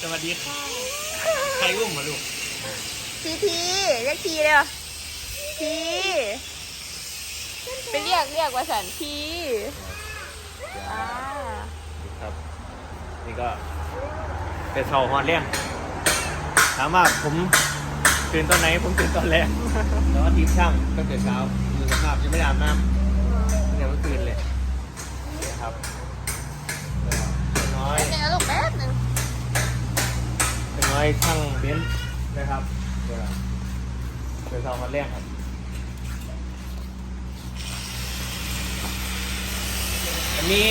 สวัสดีค่ะใครอุ้มมาลูกทีทีเรียกทีเลยเหรอทีไปเรียกเรียกว่าสันทีอ่าครับ นี่ก็เป็นเท่าฮอนเลี้ยงถามว่าผมตื่นตอนไหนผมตื่นตอนแรกแล้วก็ทีมช่างตั้งแต่เช้ามือสภาพยังไม่ได้อาบน้ำตั้งแต่เมื่อคืนเลยนะครับก็น้อยเดี๋ยวลูกแป๊บหนึง เป็นน้อยช่างเบนซ์นะครับเดี๋ยวเป็นเท่าฮอนเลี้ยงครับอันนี้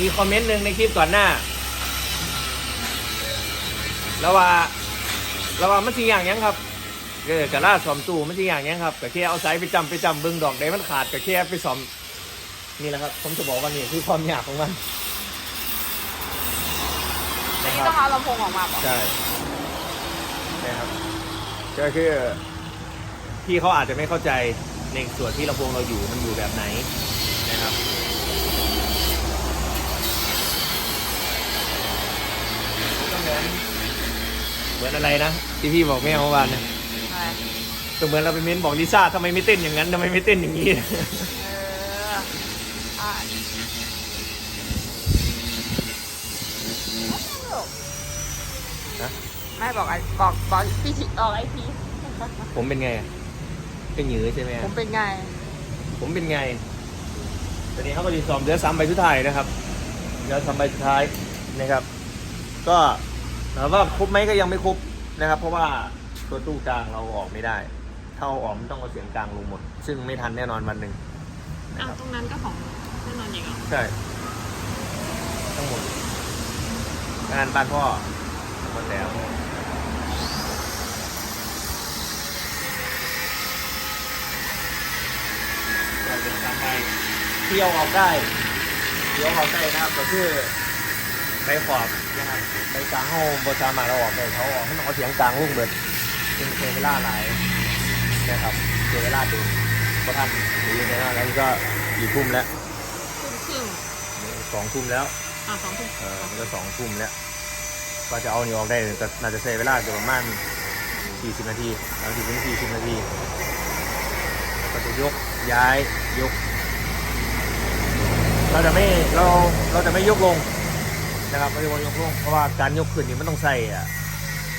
มีคอมเมนต์หนึ่งในคลิปก่อนหน้า แล้วว่าแล้วว่ามันสิอย่างหยังครับเออกะล่าสอมตู้มันสิอย่างหยังครับกะแค่เอาสายไปจำไปจำเบิ่งดอกใดมันขาดกะแค่ไปสอมนี่แหละครับ ผมจะบอกว่านี่คือความยากของมันอันนะนี้คต้รัอบงเอาลำโพงออกมาป่ะใช่ นะครับ ก็คือพี่เขาอาจจะไม่เข้าใจในส่วนที่ลำโพงเราอยู่มันอยู่แบบไหนนะครับก็เหมือนเหมือนอะไรนะที่พี่บอกแม่เมื่อวานเนี่ยอะไรก็เหมือนเราไปเม้นบอกลิซ่าทำไมไม่เต้นอย่างนั้นทำไมไม่เต้นอย่างนี้ เอออะ นะ ไม่บอกไอ้บอกบอกพี่ทีออกไอพีผมเป็นไงอะเป็นหยือใช่ไหมผอะมเป็นไง ผมเป็นไงตอนนี้เขาก็ดีซ้อมเหลือสามใบสุดท้ายนะครับเหลือสามใบสุดท้ายนะครับ ก็ถามว่าครบไหมก็ยังไม่ครบนะครับ เพราะว่าตัวตู้กลางเราออกไม่ได้ ถ้าเอาออกมันต้องเอาเสียงกลางลงหมด ซึ่งไม่ทันแน่นอนวันหนึ่งนะอ้าวครับตรงนั้นก็ของแน่นอนอย่างเหรอใช่ทั้งหมดงานบ้านพ่อหมดแล้ว เราเป็นทางไปเที่ยวออกได้เที่ยวออกได้นะครับ ก็คือใบขอบนะครับใบกลางเขาบสามารถเราออกได้เขาออกให้มันเอาเสียงกลางลุ่งเบิดซึ่งเสียเวลาหลายนะครับเสียเวลาดูเพราะท่านหรือยังไงนะแล้วก็กี่ทุ่มแล้วทุ่มครึ่งสองทุ่มแล้วอะสองทุ่มเออมันก็สองทุ่มแล้ว ก็จะเอานี่ออกได้ก็น่าจะใช้เวลาอยู่ประมาณ40นาที30ถึง40นาทีแล้วก็จะยก ย้ายยก เราจะไม่เราเราจะไม่ยกลงนะครับไม่ได้ว่ายกลงเพราะว่าการยกขึ้นนี่มันต้องใส่อะ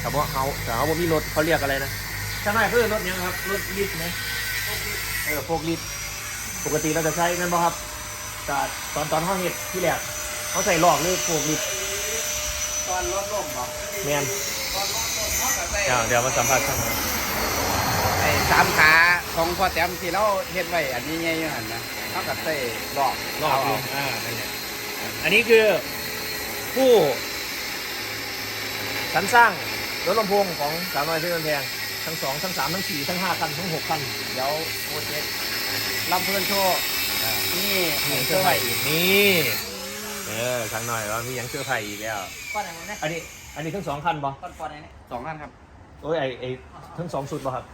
แต่ว่าเขาแต่เขาบ่มีรถเขาเรียกอะไรนะช่างหน่อยคือรถยังครับรถลิฟต์ไหมเออพวกลิฟต์ปกติเราจะใช้นั่นป่ะครับแต่ตอนตอนห้องเห็ดที่แรกเขาใส่หลอกหรือพวกลิฟต์ตอนรถล่มเหรอเมียนตอนรถล่มเขาก็ใส่เดี๋ยวเดี๋ยวมาสัมภาษณ์ช่างหน่อยไอ้สามขา ของพ่อแต้มที่เราเฮ็ดไว้อันนี้ไงอยู่หันนะเขาก็ใส่รอบรอบเาลงอ่านั่นแหละอันนี้คือผู้สรรสร้างรถลำโพงของสาวน้อยที่เดินแพงทั้งสองทั้งสามทั้งสี่ทั้งห้าคันทั้งหกคันเดี๋ยวโปรเจกต์ลำเพลินโชว์นี่มีเสื้เสื้ออไว้ไผ่อีกนี่เออสักหน่อยว่ามียังเสื้อไผ่อีกแล้วก้อนไหนนะอันนี้อันนี้ทั้งสองคันป่ะก้อนก้อนไหนเนี่ยสองอันครับโอ้ยไอไอทั้งสองสุดป่ะครับ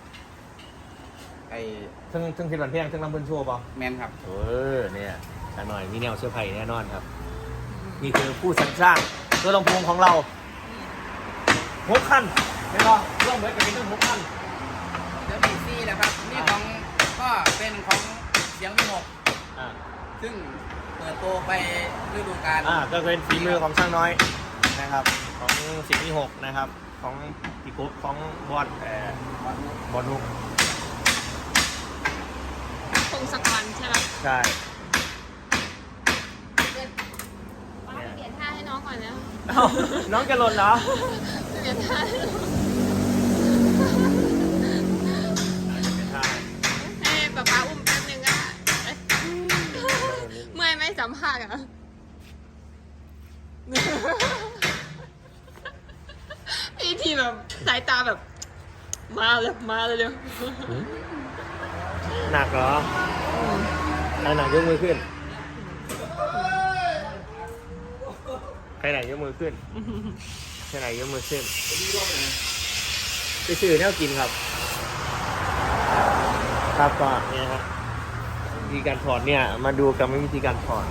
ไอ้ทั้งทั้งเพชรบันแพงทั้งลำเพิ่นโชว์ป่ะแมนครับ เออเนี่ยสักหน่อยมีแนวเสื้อไผ่แน่นอนครับ นี่คือผู้สรรสร้างรถลำโพงของเราหกคันไม่พอร่วมเหมือนกันเป็นทั้งหกคันเดี๋ยวมีซี่นะครับ นี่ของก็เป็นของเสียงวิหกอ่าซึ่งเปิดตัวไปฤดูกาลอ่าก็เป็นฝีมือของช่างน้อยนะครับ ของสิบที่หกนะครับ ของพี่กุ๊บของบอลเอ่อบอลลูกพ งศกรใช่ไหมใช่ป้าไปเปลี่ยนท่าให้น้องก่อนนะเอ้าน้องจะหล่นเหรอไปเปลี่ยนท่าให้น้องเป็นท่าให้ป๊าป๊าอุ้มแป๊บนึงก็ได้เอ้ยเมื่อยไหมสัมภาษณ์อะพี่ทีแบบสายตาแบบ มาเลยมาเลยเร็ว หนักเหรอใครหนักยกมือขึ้น ใครไหนยกมือขึ้น ใครไหนยกมือขึ้นไปซื้อแนวกินครับ ครับก็เนี่ยฮะวิธีการถอดเนี่ย มาดูกันวิธีการถอด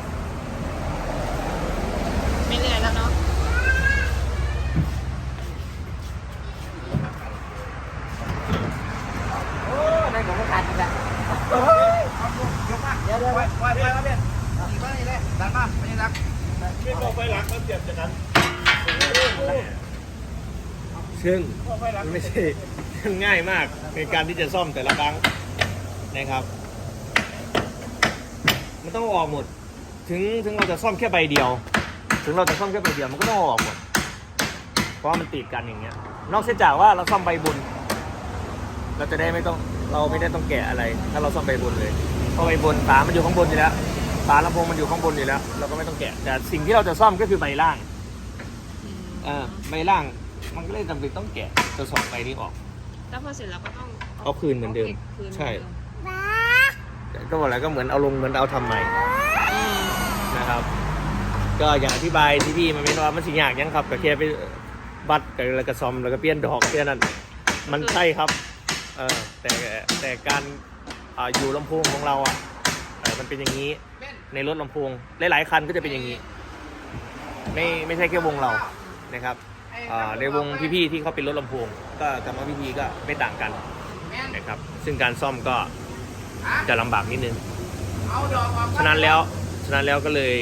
ไปไปแล้วเนี่ยดีเลยดันมาไม่ได้รักไม่ต้องไปหลักมันเจ็บจากนั้นซึ่งไม่ใช่ง่ายมากในการที่จะซ่อมแต่ละครั้งนะครับ มันต้องออกหมด ถึงถึงเราจะซ่อมแค่ใบเดียว ถึงเราจะซ่อมแค่ใบเดียวมันก็ต้องออกหมด เพราะมันติดกันอย่างเงี้ย นอกเสียจากว่าเราซ่อมใบบุญ เราจะได้ไม่ต้องเราไม่ได้ต้องแกะอะไร ถ้าเราซ่อมใบบุญเลย เพราะใบบนฝามันอยู่ข้างบนอยู่แล้วฝาลำโพงมันอยู่ข้างบนอยู่แล้ว เราก็ไม่ต้องแกะ แต่สิ่งที่เราจะซ่อมก็คือใบล่างอ่าใบล่างมันก็เลยจำเป็นต้องแกะจะสองใบนี้ออก แล้วพอเสร็จเราก็ต้องเอาคืนเหมือนเดิมก็บคืนใช่ เหมือนเดิมก็บอกแล้วก็เหมือนเอาลงเหมือนเอาทำใหม่อืมนะครับ ก็อย่างอธิบายที่พี่มันไม่ว่ามันสิ่งอย่างยังครับก็แค่ไปบัตรกับแล้วก็ซอมแล้วก็เปลี่ยนดอกแค่นั้นมันใช่ครับเออแต่แต่การ อ่าอยู่ลำโพงของเราอะเออมันเป็นอย่างนี้ ในรถลำโพงหลายๆคันก็จะเป็นอย่างนี้ ไม่ไม่ใช่แค่วงเรานะครับอ่าในวงพี่ๆที่เขาเป็นรถลำโพง ก็กรรมวิธีก็ไม่ต่างกันนะครับ ซึ่งการซ่อมก็จะลำบากนิดนึง ฉะนั้นแล้วฉะนั้นแล้วก็เลย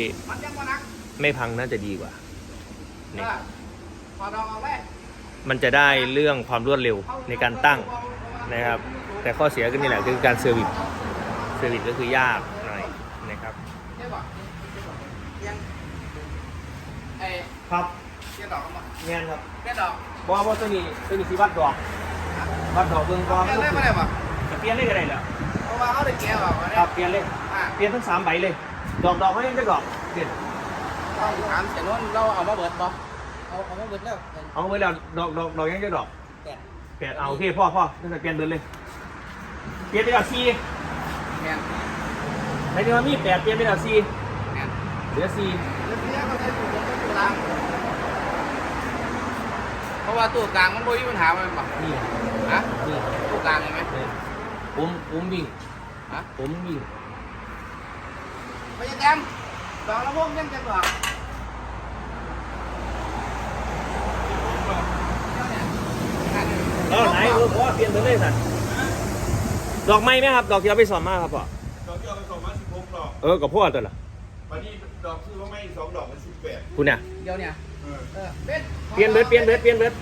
ไม่พังน่าจะดีกว่าเนี่อพอดอกออกเลยมันจะได้เรื่องความรวดเร็วในการตั้งนะครับ แต่ข้อเสียก็นี่แหละคือการเซอร์วิสเซอร์วิสก็คือยากหน่อยนะครับครับเงี้ยครับเดี๋ยวดอกบอกว่าตัวนี้ตัวนี้สีวัดดอกวัดดอกเบื้องก่อนเดี๋ยวเลยไม่ได้ป่ะเปลี่ยนเลยก็ได้เหรอเพราะว่าเขาได้แก้วออกมาครับเปลี่ยนเลยอะเปลี่ยนทั้งสามใบเลย ดอกดอกเขายังได้ดอกเปลี่ยนถามเสียนนท์เราเอามาเบิดบ่เอาเอามาเบิดแล้วเอาไว้แล้วดอกดอกดอกยังได้ดอกแปดเปลี่ยนเอาโอเคพ่อพ่อตั้งแต่เปลี่ยนเดินเลย เปลี่ยนไปแล้วสี่แมนในที่ว่ามีแปดเปลี่ยนไปแล้วสี่แมนเหลือสี่แล้วทีนี้ก็ได้ตู้ตู้ตู้กลางเพราะว่าตู้กลางมันบ่มีปัญหามันบ่นี่ฮะนี่ตู้กลางเห็นไหมผมผมวิ่งฮะผมวิ่งไม่ใช่แต้มดอกละวงยังจะบอกแล้วไหนเออพ่อเปลี่ยนไปเลยสัตว์ ดอกไม้ไหมครับ ดอกที่เราไปสอนมาครับพ่อดอกที่เอาไปส่งมาสิบหกดอกเออกับพ่อตัวละวันนี้ดอกคือว่าไม่สองดอกเป็นสิบแปดคุณเนี่ยเดี๋ยวเนี่ยเออเออเป็ดเปลี่ยนเบิร์ดเปลี่ยนเบิร์ดเปลี่ยนเบิร์ด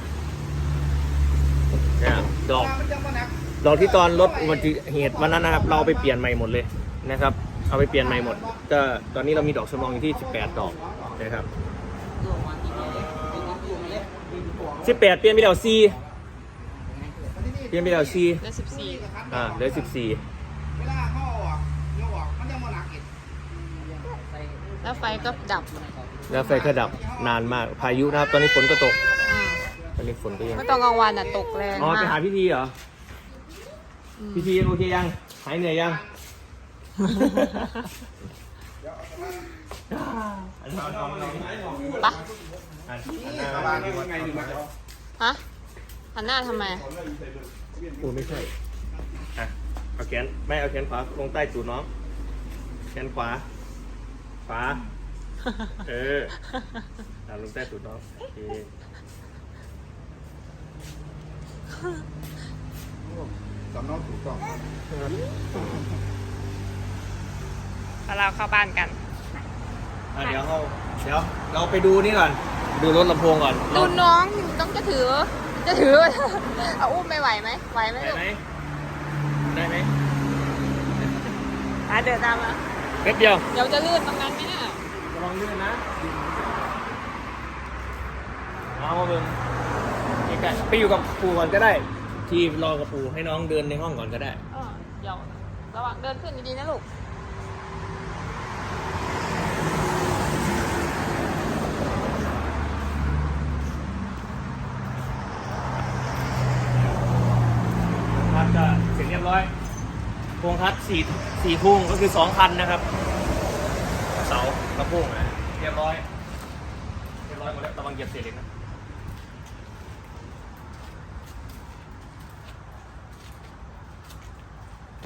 เนี่ยดอกมันจะมาหนักดอกที่ตอนรถอุบัติเหตุวันนั้นนะครับ เราเอาไปเปลี่ยนใหม่หมดเลยนะครับ เอาไปเปลี่ยนใหม่หมดก็ตอนนี้เรามีดอกสมองอยู่ที่ 18 ดอกนะครับ 18 เปลี่ยนไปแล้ว4เปลี่ ยนไปแล้ว4แล้วสิบสี่อ่าเหลือ14เวลาเขาออกเดี๋ยวออกมันยังมาหนักอีกแล้วไฟก็ดับแล้วไฟก็ดับนานมาก พายุนะครับ ตอนนี้ฝนก็ตก อืมตอนนี้ฝนก็ยัง เมื่อตอนกลางวันอะตกแรงอ๋อมาไปหากพิธีเหรอ อืมพิธีโอเคยัง หายเหนื่อยยังปะอะประมาณนี้ไงหนึ่งมาฮะหันหน้าทำไม โอ้ไม่ใช่ อะ เอาแขนไม่เอาแขนขวาลงใต้ตูดน้อง แขนขวา ขวา เอออะลงใต้ตูดน้องโอเคสำเนาถูกต้องแล้วเราเข้าบ้านกัน อะเดี๋ยวเราเดี๋ยวเราไปดูนี่ก่อน ดูรถลำโพงก่อน ดูน้องต้องจะถือ จะถือ เอาอุ้มไม่ไหวไหมไหวไหมได้ลูกไหมได้ไหมอะเดินตามมาแป๊บเดียวเดี๋ยวจะลื่นตรงนั้นไหมเนี่ยระวังลื่นนะเอามาเบิ่งนี่กันไปอยู่กับปู่ก่อนก็ได้ ที่รอกับปู่ให้น้องเดินในห้องก่อนก็ได้ เออเดี๋ยวระวังเดินขึ้นดีๆนะลูก คัดก็เสร็จเรียบร้อย โครงคัดสี่สี่พุ่งก็คือสองคันนะครับ เสากระพุ่งนะเรียบร้อยเรียบร้อยหมดแล้วระวังเหยียบเศษเหล็กนะ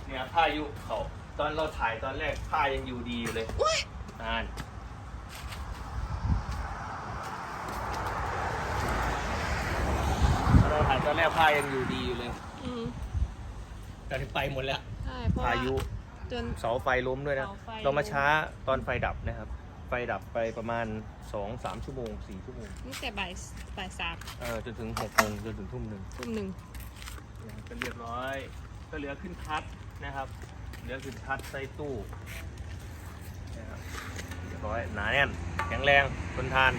เนี่ยผ้ายุเขาตอนเราถ่ายตอนแรกผ้ายังอยู่ดีอยู่เลยอ่านตอนเราถ่ายตอนแรกผ้ายังอยู่ดีอยู่เลยอืมแต่ที่ไปหมดแล้วใช่เพราะว่าพายุจน เสาไฟล้มด้วยนะ เสาไฟ เรามาช้าตอนไฟดับนะครับ ไฟดับไปประมาณ 2-3 ชั่วโมง 4 ชั่วโมงตั้งแต่บ่ายบ่ายสามเออจนถึง6โมงจนถึงทุ่มหนึ่งทุ่มหนึ่งนะครับก็เรียบร้อย ก็เหลือขึ้นคัดนะครับ เหลือขึ้นคัดใส่ตู้นะครับเรียบร้อยหนาแน่นแข็งแรงทนทาน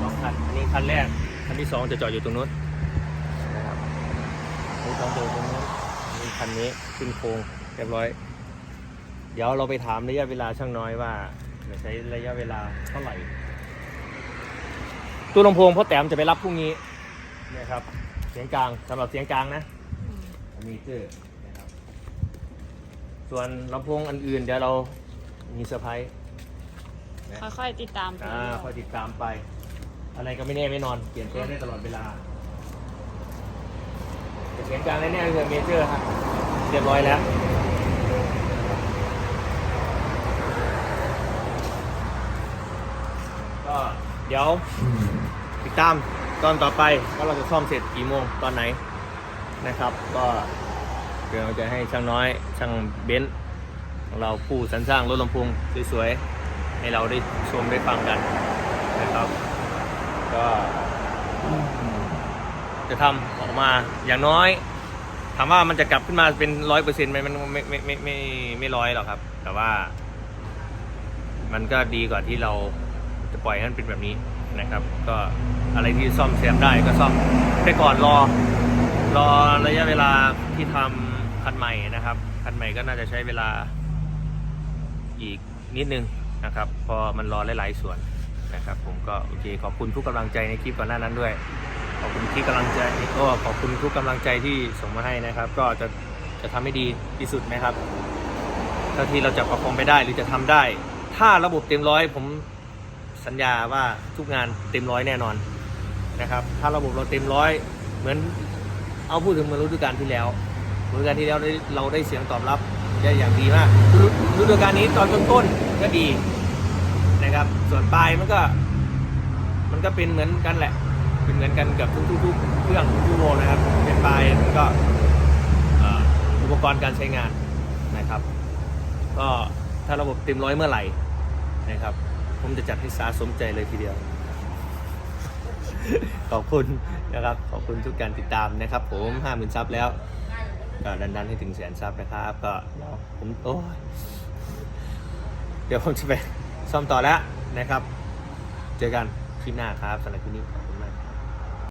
สองคันอันนี้คันแรกคันที่สองจะจอดอยู่ตรงนู้นนะครับอันนี้สองจอดอยู่ตรงนู้นอันนี้ คันนี้ขึ้นโค้งเรียบร้อย เดี๋ยวเราไปถามระยะเวลาช่างน้อยว่าจะใช้ระยะเวลาเท่าไหร่ตู้ลำโพงพ่อแต้มจะไปรับพรุ่งนี้เนี่ยครับ เสียงกลางสำหรับเสียงกลางนะมีเตอร์นะครับ ส่วนลำโพงอันอื่นเดี๋ยวเรามีเซอร์ไพรส์ค่อยๆติดตามไปอ่าคอยติดตามไป อะไรก็ไม่แน่ไม่นอน เปลี่ยนแปลงได้ตลอดเวลาแต่ เสียงกลางแน่ๆคือเมเจอร์ฮะเรียบร้อยแล้วก็เดี๋ยวติดตามตอนต่อไปว่าเราจะซ่อมเสร็จกี่โมงตอนไหนนะครับ ก็เดี๋ยวเราจะให้ช่างน้อยช่างเบนซ์ของเราผู้สรรสร้างรถลำโพงสวยๆ ให้เราได้ชมได้ฟังกันนะครับ ก็ จะทำออกมาอย่างน้อย ถามว่ามันจะกลับขึ้นมาเป็นร้อยเปอร์เซ็นต์ไหมมันไม่ไม่ไม่ไม่ไม่ร้อยหรอกครับ แต่ว่า มันก็ดีกว่าที่เราจะปล่อยให้มันเป็นแบบนี้นะครับ ก็อะไรที่ซ่อมแซมได้ก็ซ่อมไปก่อนรอ รอระยะเวลาที่ทำคันใหม่นะครับคันใหม่ก็น่าจะใช้เวลาอีกนิดนึงนะครับพอมันรอหลายๆส่วนนะครับ ผมก็โอเคขอบคุณทุกกำลังใจในคลิปก่อนหน้านั้นด้วย ขอบคุณที่กำลังใจก็ขอบคุณทุกกำลังใจที่ส่งมาให้นะครับ ก็จะจะทำให้ดีที่สุดนะครับเท่าที่เราจะประคองไปได้หรือจะทำได้ ถ้าระบบเต็มร้อยผมสัญญาว่าทุกงานเต็มร้อยแน่นอนนะครับ ถ้าระบบเราเต็มร้อยเหมือนเอาพูดถึงเหมือนฤดูกาลที่แล้วฤดูกาลที่แล้วเราได้เสียงตอบรับได้อย่างดีมากฤฤดูกาลนี้ตอนต้นๆก็ดีนะครับ ส่วนปลายมันก็ มันก็เป็นเหมือนกันแหละ เป็นเหมือนกันกับทุกๆเครื่องทุกโมนะครับเป็นปลายมันก็อุปกรณ์การใช้งานนะครับ ก็ถ้าระบบเต็มร้อยเมื่อไหร่นะครับ ผมจะจัดให้สาสมใจเลยทีเดียว ขอบคุณนะครับ ขอบคุณทุกการติดตามนะครับ ผมห้าหมื่นซับแล้วก็ดันดันๆให้ถึงแสนซับนะครับ ก็ผมโอ้ยเดี๋ยวผมจะไปซ่อมต่อแล้วนะครับ เจอกันคลิปหน้าครับสำหรับคลิปนี้